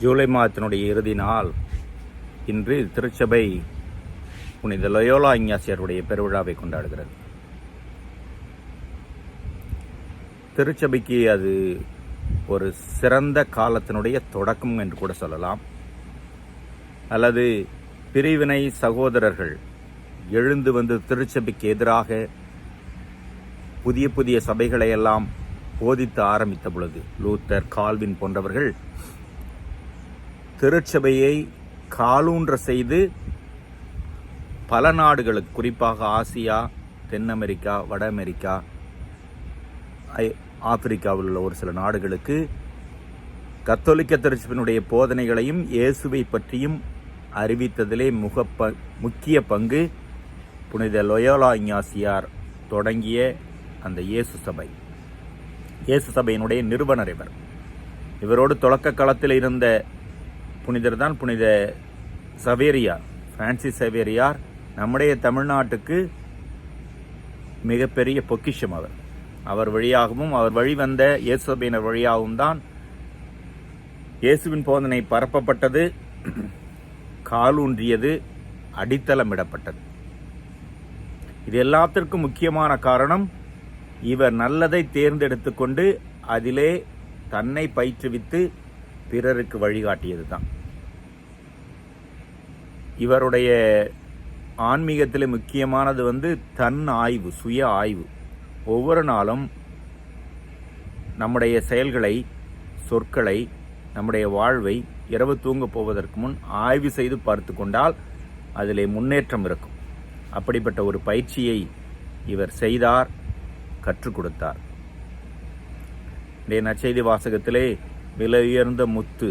ஜூலை மாதத்தினுடைய இறுதி நாள் இன்று திருச்சபை புனித லயோலா இஞ்ஞாசியருடைய பெருவிழாவை கொண்டாடுகிறது. திருச்சபைக்கு அது ஒரு சிறந்த காலத்தினுடைய தொடக்கம் என்று கூட சொல்லலாம். அல்லது பிரிவினை சகோதரர்கள் எழுந்து வந்து திருச்சபைக்கு எதிராக புதிய புதிய சபைகளை எல்லாம் போதித்து ஆரம்பித்த பொழுது லூத்தர் கால்வின் போன்றவர்கள் திருச்சபையை காலூன்ற செய்து பல நாடுகளுக்கு குறிப்பாக ஆசியா தென் அமெரிக்கா வட அமெரிக்கா ஐ- ஆப்பிரிக்காவில் உள்ள ஒரு சில நாடுகளுக்கு கத்தோலிக்க திருச்சபையினுடைய போதனைகளையும் இயேசுவை பற்றியும் அறிவித்ததிலே முக ப- முக்கிய பங்கு புனித லொயோலா இஞ்ஞாசியார் தொடங்கிய அந்த இயேசு சபை. இயேசு சபையினுடைய நிறுவனர் இவர். இவரோடு தொடக்க காலத்தில் இருந்த புனிதர் தான் புனித சவேரியார் பிரான்சிஸ் சவேரியார் நம்முடைய தமிழ்நாட்டுக்கு மிகப்பெரிய பொக்கிஷம் அவர். அவர் வழியாகவும் அவர் வழி வந்த வழியாகவும் தான் இயேசுவின் போதனை பரப்பப்பட்டது காலூன்றியது அடித்தளமிடப்பட்டது. இது எல்லாத்திற்கும் முக்கியமான காரணம் இவர் நல்லதை தேர்ந்தெடுத்து கொண்டு அதிலே தன்னை பயிற்றுவித்து பிறருக்கு வழிகாட்டியது தான் இவருடைய ஆன்மீகத்தில் முக்கியமானது வந்து தன் ஆய்வு சுய ஆய்வு. ஒவ்வொரு நாளும் நம்முடைய செயல்களை சொற்களை நம்முடைய வாழ்வை இரவு தூங்க போவதற்கு முன் ஆய்வு செய்து பார்த்து கொண்டால் அதிலே முன்னேற்றம் இருக்கும். அப்படிப்பட்ட ஒரு பயிற்சியை இவர் செய்தார் கற்றுக் கொடுத்தார். இன்றைய நற்செய்தி வாசகத்திலே விலை உயர்ந்த முத்து.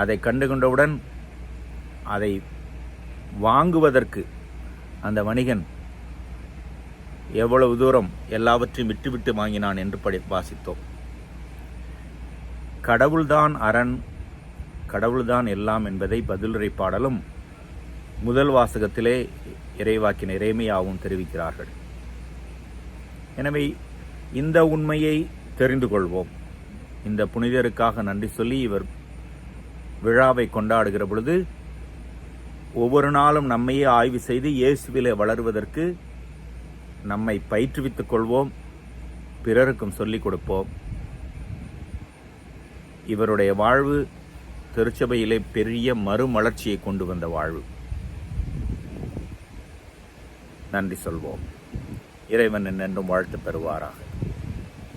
அதை கண்டு கொண்டவுடன் அதை வாங்குவதற்கு அந்த வணிகன் எவ்வளவு தூரம் எல்லாவற்றையும் விட்டுவிட்டு வாங்கினான் என்று படி வாசித்தோம். கடவுள்தான் அரண் கடவுள்தான் எல்லாம் என்பதை பதிலுரை பாடலும் முதல் வாசகத்திலே இறைவாக்கின் இறைமையாகவும் தெரிவிக்கிறார்கள். எனவே இந்த உண்மையை தெரிந்து கொள்வோம். இந்த புனிதருக்காக நன்றி சொல்லி இவர் விழாவை கொண்டாடுகிற பொழுது ஒவ்வொரு நாளும் நம்மையே ஆய்வு செய்து இயேசுவிலே வளருவதற்கு நம்மை பயிற்றுவித்துக் கொள்வோம் பிறருக்கும் சொல்லிக் கொடுப்போம். இவருடைய வாழ்வு திருச்சபையிலே பெரிய மறுமலர்ச்சியை கொண்டு வந்த வாழ்வு. நன்றி சொல்வோம். இறைவன் என்றும் வாழ்த்து பெறுவாராக